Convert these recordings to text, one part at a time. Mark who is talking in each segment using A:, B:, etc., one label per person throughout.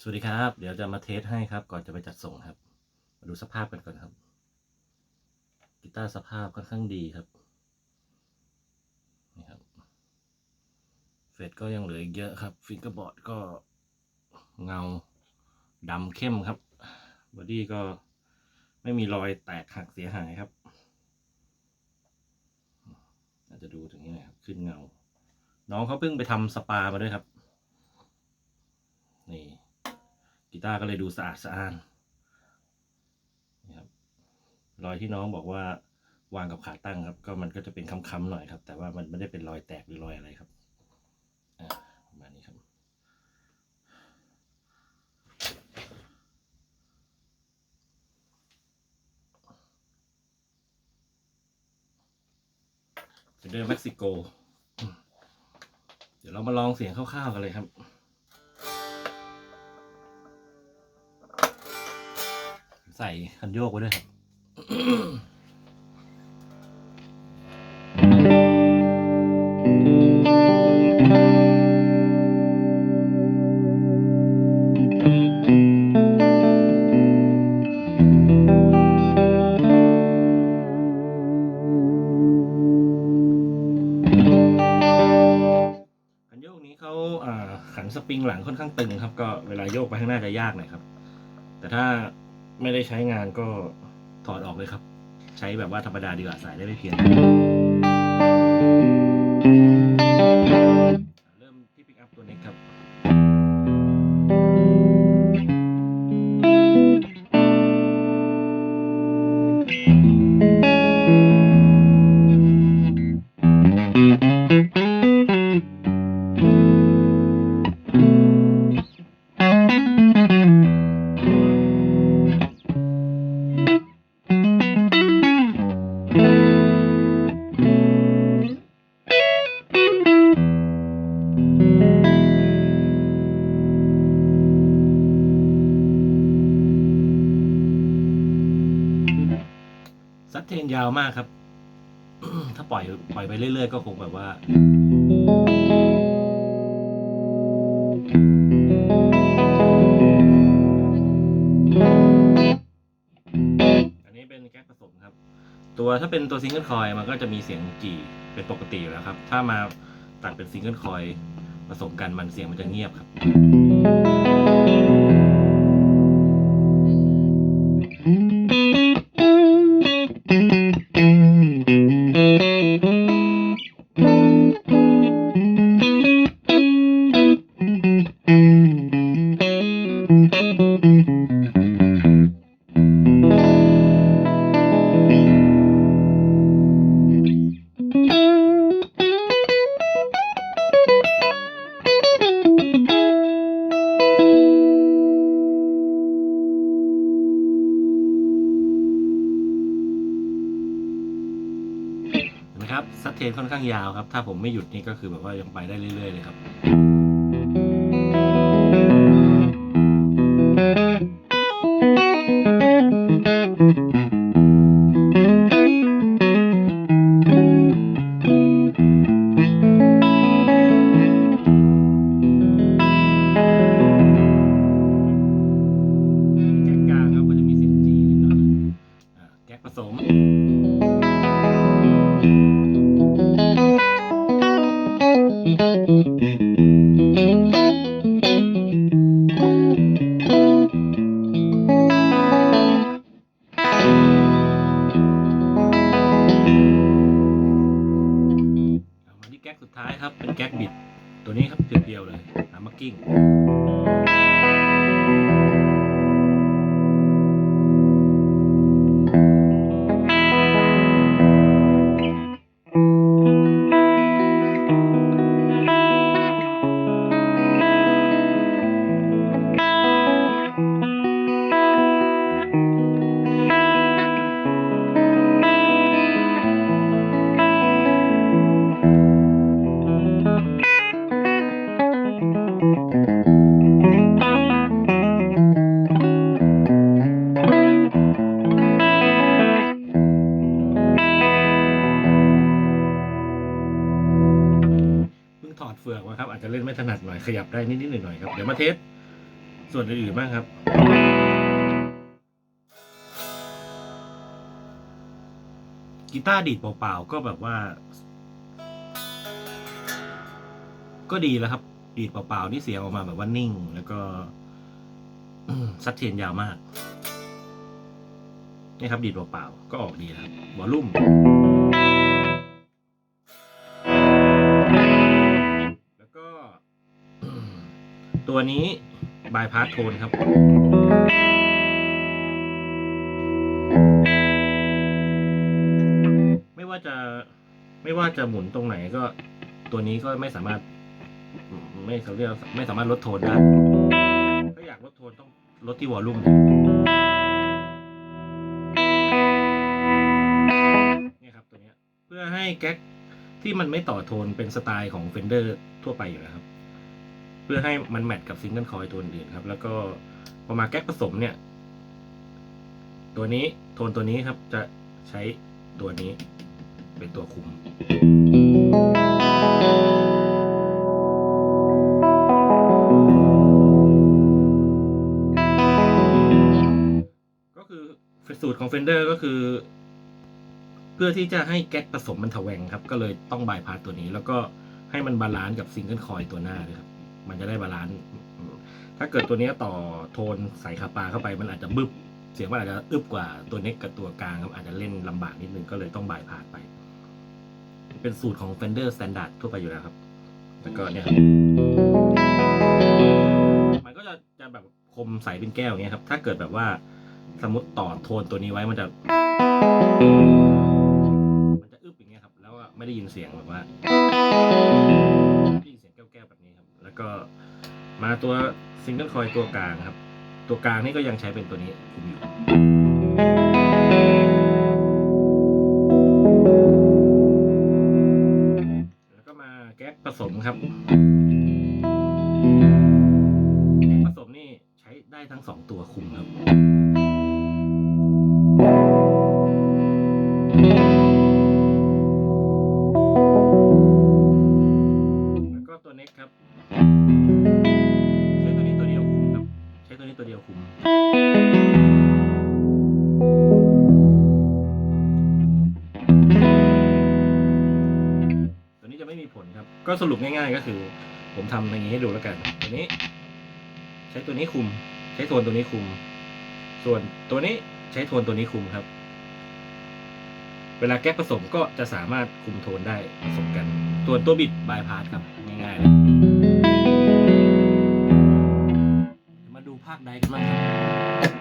A: สวัสดีครับ เดี๋ยวจะมาเทสให้ครับ ก่อนจะไปจัดส่งครับ มาดูสภาพกันก่อนครับ กีตาร์สภาพค่อนข้างดีครับ นี่ครับ เฟดก็ยังเหลืออีกเยอะครับ ฟิงเกอร์บอร์ดก็เงาดำเข้มครับ บอดี้ก็ไม่มีรอยแตกหักเสียหายครับอาจจะดูถึงนี้นะครับ ขึ้นเงา น้องเขาเพิ่งไปทำสปามาด้วยครับ นี่ กีตาร์ก็เลยดูสะอาดสะอ้านนี่ครับรอยที่น้องบอกว่าวางกับขาตั้งครับ ก็มันก็จะเป็นค้ำๆหน่อยครับ แต่ว่ามันไม่ได้เป็นรอยแตกหรือรอยอะไรครับอ่าประมาณนี้ครับเดอร์เม็กซิโก เดี๋ยวเรามาลองเสียงคร่าวๆกันเลยครับ ใส่คันโยกไว้ด้วยครับคันโยกนี้เขาอ่าขันสปริงหลังค่อนข้างตึงครับ ก็เวลาโยกไปข้างหน้าจะยากหน่อยครับ แต่ถ้า ไม่ได้ใช้งานก็ถอดออกเลยครับ ใช้แบบว่าธรรมดาดีกว่าสายได้ไม่เพี้ยนเริ่มที่ปิกอัพตัวนี้ครับาวมากครับ ถ้าปล่อยปล่อยไปเรื่อยๆ ก็คงแบบว่าอันนี้เป็นแก๊สผสมครับตัวถ้าเป็นตัวซิงเกิลคอยมันก็จะมีเสียงจีเป็นปกติอยู่แล้วครับ ถ้ามาตัดเป็นซิงเกิลคอยผสมกันมันเสียงมันจะเงียบครับ นค่อนข้างยาวครับ ถ้าผมไม่หยุดนี่ก็คือแบบว่ายังไปได้เรื่อยๆเลยครับ ท้ายครับเป็นแก๊กบิด ตัวนี้ครับเพียวๆเลยหามากิ้ง ขยับได้นิดๆหน่อยๆครับเดี๋ยวมาเทสส่วนอื่นๆบ้างครับกีตาร์ดีดเปล่าๆก็แบบว่า ก็ดีแล้วครับ ดีดเปล่าๆนี่เสียงออกมาแบบว่านิ่ง แล้วก็อืมซัดเทียนยาวมากนี่ครับดีดเปล่าๆก็ออกดีครับวอลลุ่ม ตัวนี้บายพาสโทนครับ ไม่ว่าจะไม่ว่าจะหมุนตรงไหนก็ตัวนี้ก็ไม่สามารถ ไม่เขาเรียกไม่สามารถลดโทนได้ถ้าอยากลดโทนต้องลดที่วอลลุ่มเนี่ยครับตัวนี้เพื่อให้แก๊กที่มันไม่ต่อโทนเป็นสไตล์ของ Fender ทั่วไปอยู่แล้วครับ พื่อให้มันแมทกับซิงเกิลคอยตัวอื่นครับ แล้วก็พอมาแก๊กผสมเนี่ย ตัวนี้โทนตัวนี้ครับจะใช้ตัวนี้เป็นตัวคุม ก็คือสูตรของ Fender ก็คือ เพื่อที่จะให้แก๊กผสมมันทแวงครับ ก็เลยต้องบายพาสตัวนี้ แล้วก็ให้มันบาลานซ์กับซิงเกิลคอยตัวหน้าด้วยครับ มันจะได้บาลานซ์ถ้าเกิดตัวนี้ต่อโทนใส่คาปาเข้าไปมันอาจจะบึบเสียงมันอาจจะอึบกว่าตัวเน็กกับตัวกลางครับอาจจะเล่นลำบากนิดนึงก็เลยต้องบายพาสไป เป็นสูตรของ Fender Standard ทั่วไปอยู่แล้วครับแล้วก็เนี่ยครับมันก็จะจะแบบคมใสเป็นแก้วอย่างเงี้ยครับ ถ้าเกิดแบบว่าสมมติต่อโทนตัวนี้ไว้มันจะ มันจะอึบอย่างเงี้ยครับ แล้วก็ไม่ได้ยินเสียงแบบว่า ก็มาตัวซิงเกิลคอยตัวกลางครับ ตัวกลางนี่ก็ยังใช้เป็นตัวนี้คุมอยู่แล้วก็มาแก๊กผสมครับแก๊กผสมนี่ใช้ได้ทั้งสองตัวคุมครับ ก็สรุปง่ายๆก็คือ ผมทำอย่างนี้ให้ดูแล้วกัน ตัวนี้ ใช้ตัวนี้คุม ใช้โทนตัวนี้คุม ส่วนตัวนี้ใช้โทนตัวนี้คุมครับ เวลาแก๊กผสมก็จะสามารถคุมโทนได้ผสมกัน ส่วนตัวบิดบายพาสครับง่ายๆเลยมาดูภาคใดกันบ้างครับ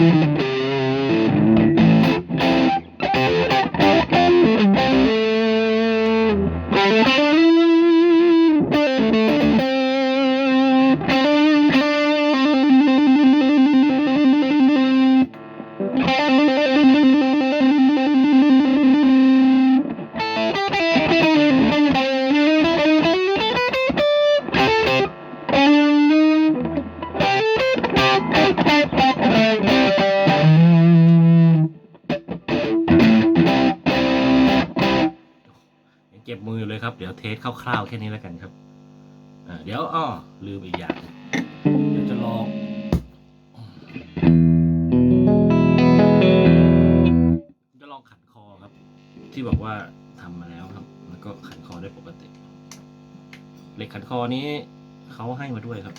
A: thank you. เทสคร่าวๆแค่นี้แล้วกันครับเดี๋ยวอ้อลืมอีกอย่าง เดี๋ยวจะลองจะลองขันคอครับ ที่บอกว่าทำมาแล้วครับ แล้วก็ขันคอได้ปกติ เหล็กขันคอนี้เขาให้มาด้วยครับ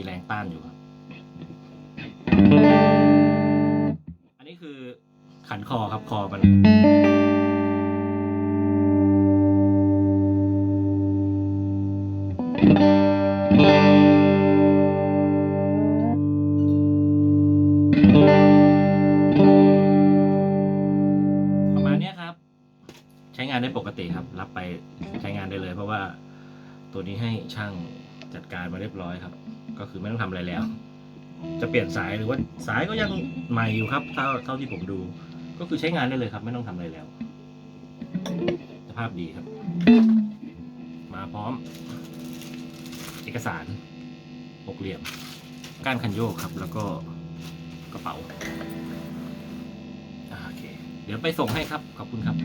A: มีแรงต้านอยู่ครับ อันนี้คือขันคอครับคอมัน ประมาณเนี้ยครับ ใช้งานได้ปกติครับ รับไปใช้งานได้เลย เพราะว่าตัวนี้ให้ช่าง จัดการมาเรียบร้อยครับ ก็คือไม่ต้องทำอะไรแล้ว จะเปลี่ยนสายหรือว่าสายก็ยังใหม่อยู่ครับเท่าเท่าที่ผมดู ก็คือใช้งานได้เลยครับ ไม่ต้องทำอะไรแล้ว สภาพดีครับ มาพร้อม เอกสารหกเหลี่ยม ก้านคันโยกครับ แล้วก็กระเป๋าอ่าโอเค เดี๋ยวไปส่งให้ครับ ขอบคุณครับ